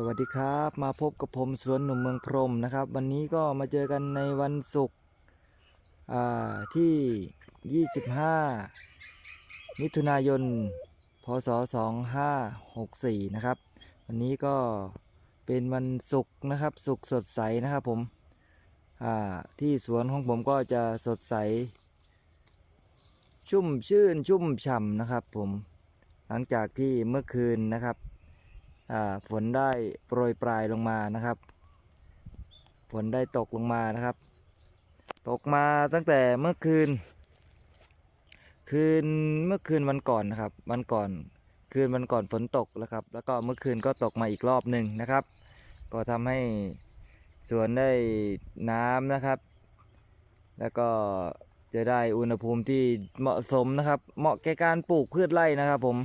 สวัสดีครับ มาพบกับผมสวนหนุ่มเมืองพรมนะครับ วันนี้ก็มาเจอกันในวันศุกร์ที่ 25 มิถุนายน พศ 2564 นะครับ วันนี้ก็เป็นวันศุกร์นะครับศุกร์สดใสนะครับผมที่สวนของผมก็จะสดใส ชุ่มชื่นชุ่มฉ่ำนะครับผมหลังจากที่เมื่อคืนนะครับ ฝนได้โปรยปลายลงมานะครับ ฝนได้ตกลงมานะครับ ตกมาตั้งแต่เมื่อคืน คืนเมื่อคืนวันก่อนนะครับ วันก่อนคืนวันก่อนฝนตกแล้วครับ แล้วก็เมื่อคืนก็ตกมาอีกรอบหนึ่งนะครับ ก็ทำให้สวนได้น้ำนะครับ แล้วก็จะได้อุณหภูมิที่เหมาะสมนะครับ เหมาะแก่การปลูกพืชไร่นะครับผม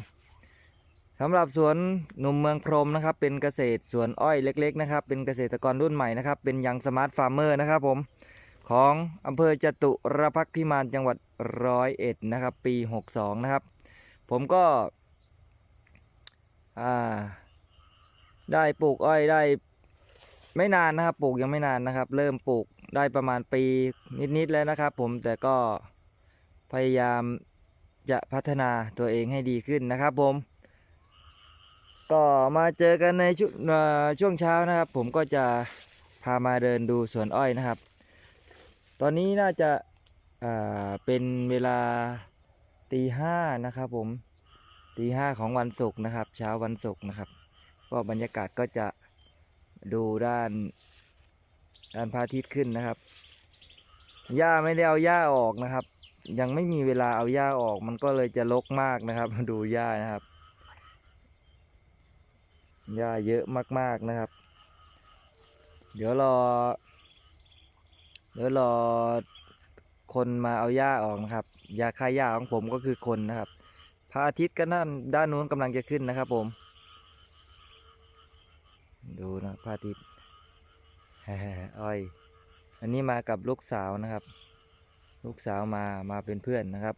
สำหรับสวนหนุ่มเมืองพรมนะครับ เป็นเกษตรสวนอ้อยเล็ก ๆ นะครับ เป็นเกษตรกรรุ่นใหม่นะครับ เป็นยังสมาร์ทฟาร์มเมอร์นะครับผมของอำเภอจตุรพักษ์พิมานจังหวัดร้อยเอ็ดนะครับ ปี 62 นะครับ ผมก็ได้ปลูกอ้อยได้ไม่นานนะครับ ปลูกยังไม่นานนะครับ เริ่มปลูกได้ประมาณปีนิด ๆ แล้วนะครับ ผมแต่ก็พยายามจะพัฒนาตัวเองให้ดีขึ้นนะครับผม ก็มาเจอกันในชวเอ่อช่วงเช้านะครับ ผมก็จะพามาเดินดูสวนอ้อยนะครับ ตอนนี้น่าจะาเป็นเวลาตีห้านะครับผมตีห้าของวันศุกร์นะครับ เช้าวันศุกร์นะครับ ก็บรรยากาศก็จะดูด้านด้านพระอาทิตย์ขึ้นนะครับหญ้าไม่ได้เอาหญ้าออกนะครับ ยังไม่มีเวลาเอาหญ้าออกมันก็เลยจะรกมากนะครับ ดูหญ้านะครับ หญ้าเยอะมาก ๆนะครับ เดี๋ยวรอ เดี๋ยวรอคนมาเอาหญ้าออกนะครับยาฆ่าหญ้าของผมก็คือคนนะครับพระอาทิตย์ก็ด้านด้านนู้นกำลังจะขึ้นนะครับผม ดูนะพระอาทิตย์อ้อย อันนี้มากับลูกสาวนะครับ ลูกสาวมามาเป็นเพื่อนนะครับ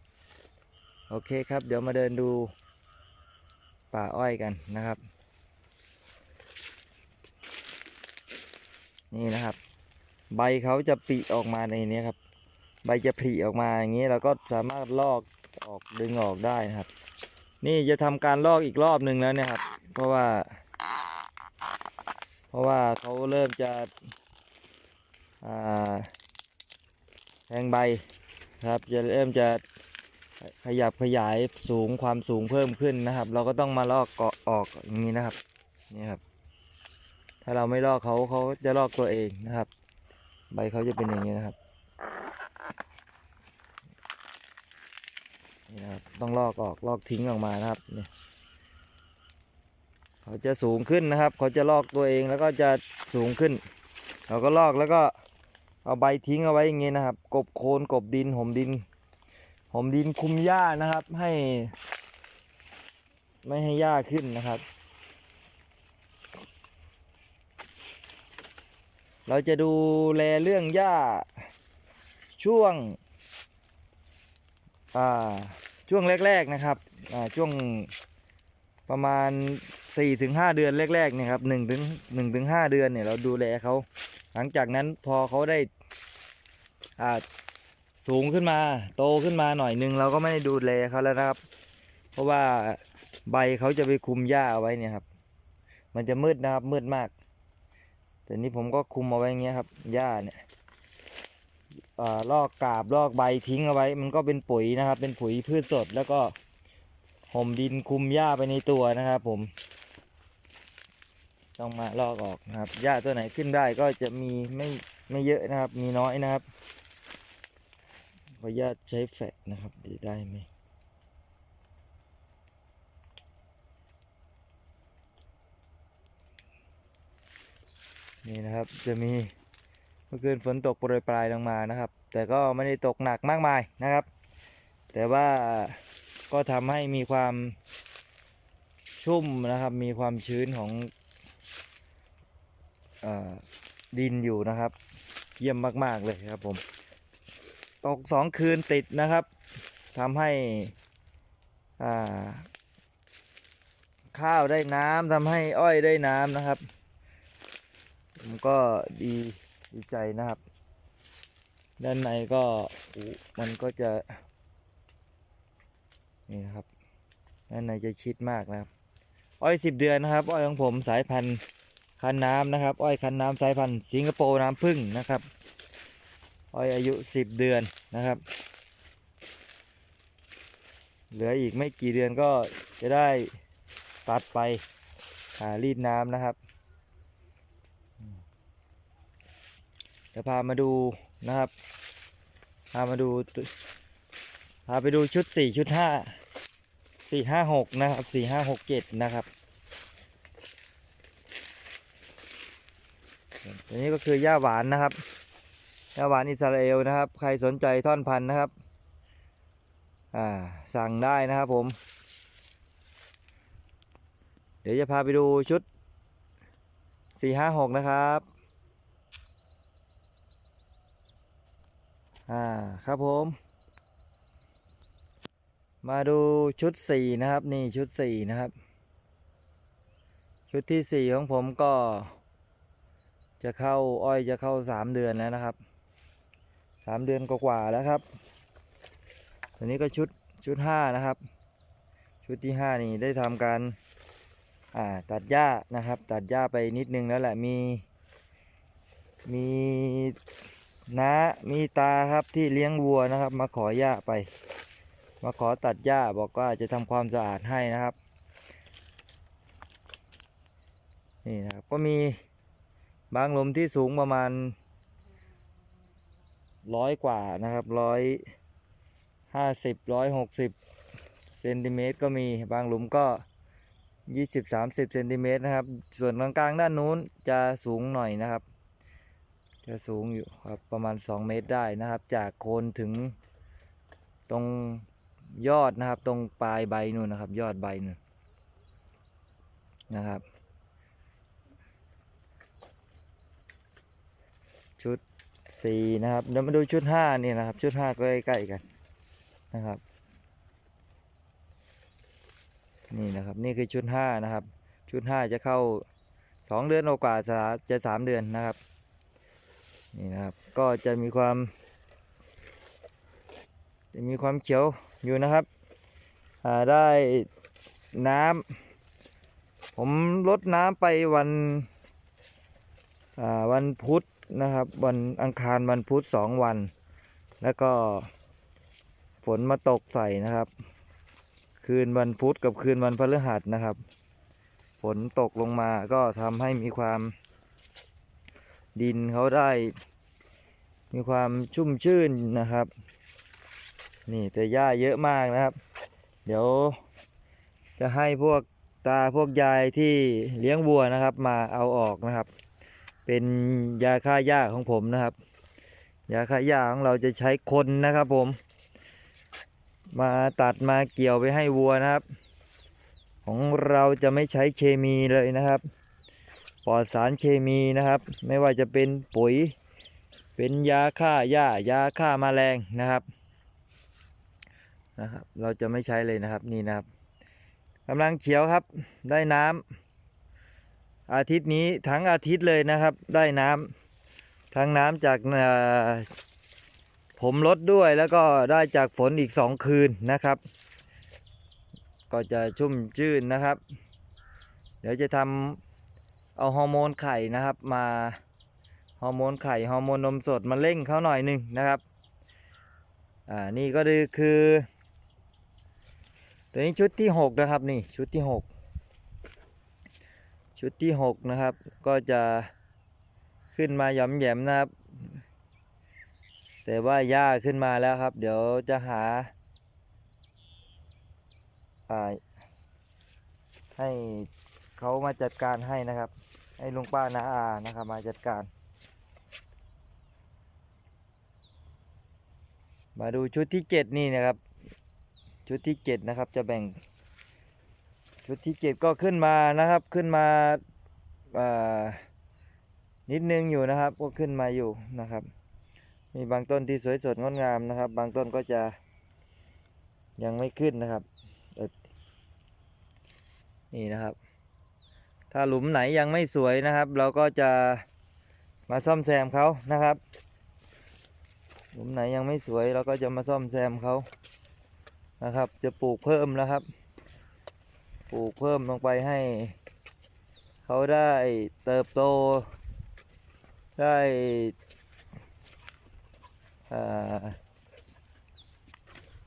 โอเคครับ เดี๋ยวมาเดินดูป่าอ้อยกันนะครับ นี่นะครับ ใบเขาจะปริออกมาในนี้ครับ ใบจะผลิออกมาอย่างนี้เราก็สามารถลอกออกดึงออกได้นะครับ นี่จะทำการลอกอีกรอบหนึ่งแล้วเนี่ยครับ เพราะว่า เพราะว่าเขาเริ่มจะแทงใบครับจะเริ่มจะขยับขยายสูงความสูงเพิ่มขึ้นนะครับ เราก็ต้องมาลอกเกาะออกอย่างนี้นะครับนี่ครับ ถ้าเราไม่ลอกเขาเขาจะลอกตัวเองนะครับ ใบเขาจะเป็นอย่างนี้นะครับนี่นะครับ ต้องลอกออกลอกทิ้งออกมานะครับเนี่ยเขาจะสูงขึ้นนะครับ เขาจะลอกตัวเองแล้วก็จะสูงขึ้น เราก็ลอกแล้วก็เอาใบทิ้งเอาไว้อย่างนี้นะครับ กบโคนกบดินห่มดินห่มดินคุมหญ้านะครับ ให้ ไม่ให้หญ้าขึ้นนะครับ เราจะดูแลเรื่องหญ้า ช่วงช่วงแรก ๆนะครับช่วงประมาณ4ถึง5เดือนแรกๆเนี่ยครับ1ถึง1ถึง5เดือนเนี่ยเราดูแลเขาหลังจากนั้นพอเขาได้สูงขึ้นมาโตขึ้นมาหน่อยหนึงเราก็ไม่ได้ดูแลเขาแล้วนะครับ เพราะว่าใบเขาจะไปคุมหญ้าเอาไว้เนี่ยครับ มันจะมืดนะครับมืดมาก แต่นี้ผมก็คุมเอาไว้อย่างเงี้ยครับหญ้าเนี่ยอลอกกาบลอกใบทิ้งเอาไว้ มันก็เป็นปุ๋ยนะครับ เป็นปุ๋ยพืชสดแล้วก็ห่มดินคุมหญ้าไปในตัวนะครับ ผม ต้องมาลอกออกนะครับหญ้าตัวไหนขึ้นได้ก็จะมีไม่ไม่เยอะนะครับ มีน้อยนะครับขออนุญาตใช้แฟลชนะครับได้ไหม นี่นะครับจะมีเมื่อคืนฝนตกโปรยปลายลงมานะครับ แต่ก็ไม่ได้ตกหนักมากมายนะครับ แต่ว่าก็ทำให้มีความชุ่มนะครับ มีความชื้นของอดินอยู่นะครับ เยี่ยมมากๆเลยครับผมตกสองคืนติดนะครับทำให้ข้าวได้น้ำทำให้อ้อยได้น้ำนะครับ ผมก็ดีดีใจนะครับ ด้านในก็มันก็จะ นี่นะครับ ด้านในจะชิดมากนะครับ อ้อยสิบเดือนนะครับ อ้อยของผมสายพันธุ์คันน้ำนะครับ อ้อยคันน้ำสายพันธุ์สิงคโปร์น้ำผึ้งนะครับ อ้อยอายุสิบเดือนนะครับ เหลืออีกไม่กี่เดือนก็จะได้ตัดไปหารีดน้ำนะครับ เดี๋ยวพามาดูนะครับ พามาดู พาไปดูชุดสี่ชุดห้าสี่ห้าหกนะครับสี่ห้าหกเจ็ดนะครับตัวนี้ก็คือย่าหวานนะครับย่าหวานอิสราเอลนะครับ ใครสนใจท่อนพันธุ์นะครับ อ่าสั่งได้นะครับผม เดี๋ยวจะพาไปดูชุดสี่ห้าหกนะครับ อ่าครับผม มาดูชุดสี่นะครับ นี่ชุดสี่นะครับ ชุดที่สี่ของผมก็ จะเข้าอ้อยจะเข้าสามเดือนแล้วนะครับสามเดือนกว่าแล้วครับตัวนี้ก็ชุดชุดห้านะครับ ชุดที่ห้านี่ได้ทำการอ่าตัดหญ้านะครับ ตัดหญ้าไปนิดนึงแล้วแหละมี มี น้ามีตาครับที่เลี้ยงวัวนะครับ มาขอหญ้าไป มาขอตัดหญ้าบอกว่าจะทำความสะอาดให้นะครับ นี่นะครับก็มีบางหลุมที่สูงประมาณร้อยกว่านะครับร้อยห้าสิบร้อยหกสิบเซนติเมตรก็มีบางหลุมก็ยี่สิบสามสิบเซนติเมตรนะครับ ส่วนกลางๆด้านนู้นจะสูงหน่อยนะครับ จะสูงอยู่ครับประมาณ 2 เมตรได้นะครับ จากโคนถึงตรงยอดนะครับ ตรงปลายใบนู่นนะครับ ยอดใบนู่นนะครับ ชุดสี่นะครับเดี๋ยวมาดูชุดห้านี่นะครับ ชุดห้าก็ใกล้ๆกันนะครับ นี่นะครับ นี่คือชุดห้านะครับ ชุดห้าจะเข้าสองเดือนกว่าจะจะสามเดือนนะครับ นี่นะครับ ก็จะมีความ จะมีความเขียวอยู่นะครับได้น้ำผมลดน้ำไปวันวันพุธนะครับ วันอังคารวันพุธสองวัน แล้วก็ฝนมาตกใส่นะครับ คืนวันพุธกับคืนวันพฤหัสนะครับ ฝนตกลงมาก็ทำให้มีความ ดินเขาได้ มีความชุ่มชื่นนะครับ นี่แต่หญ้าเยอะมากนะครับ เดี๋ยวจะให้พวกตาพวกยายที่เลี้ยงวัวนะครับ มาเอาออกนะครับ เป็นยาฆ่าหญ้าของผมนะครับ ยาฆ่าหญ้าของเราจะใช้คนนะครับผม มาตัดมาเกี่ยวไปให้วัวนะครับ ของเราจะไม่ใช้เคมีเลยนะครับ ปลอดสารเคมีนะครับ ไม่ว่าจะเป็นปุ๋ย เป็นยาฆ่าหญ้ายาฆ่าแมลงนะครับนะครับ เราจะไม่ใช้เลยนะครับนี่นะครับกำลังเขียวครับได้น้ำอาทิตย์นี้ทั้งอาทิตย์เลยนะครับ ได้น้ำทั้งน้ำจากผมลดด้วยแล้วก็ได้จากฝนอีกสองคืนนะครับ ก็จะชุ่มชื่นนะครับ เดี๋ยวจะทำ เอาฮอร์โมนไข่นะครับมาฮอร์โมนไข่ฮอร์โมนนมสดมาเร่งเขาหน่อยหนึ่งนะครับอ่านี่ก็คือ ตัวนี้ชุดที่หกนะครับนี่ชุดที่หกชุดที่หกนะครับ ก็จะขึ้นมาหย่อมแยมนะครับ แต่ว่าหญ้าขึ้นมาแล้วครับ เดี๋ยวจะหาอ่าให้เขามาจัดการให้นะครับ ให้ลุงป้านาอานะครับมาจัดการ มาดูชุดที่เจ็ดนี่นะครับ ชุดที่เจ็ดนะครับจะแบ่ง ชุดที่เจ็ดก็ขึ้นมานะครับขึ้นมาานิดนึงอยู่นะครับก็ขึ้นมาอยู่นะครับ มีบางต้นที่สวยสดงดงามนะครับ บางต้นก็จะยังไม่ขึ้นนะครับนี่นะครับ ถ้าหลุมไหนยังไม่สวยนะครับ เราก็จะมาซ่อมแซมเขานะครับ หลุมไหนยังไม่สวยเราก็จะมาซ่อมแซมเขานะครับ จะปลูกเพิ่มแล้วครับ ปลูกเพิ่มลงไปให้เขาได้เติบโต ได้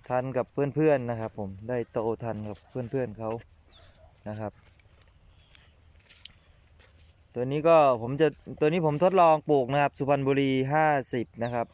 ทันกับเพื่อนๆนะครับ ผมได้โตทันกับเพื่อนๆเขานะครับ ตัวนี้ก็ผมจะตัวนี้ผมทดลองปลูกนะครับ สุพรรณบุรี50นะครับ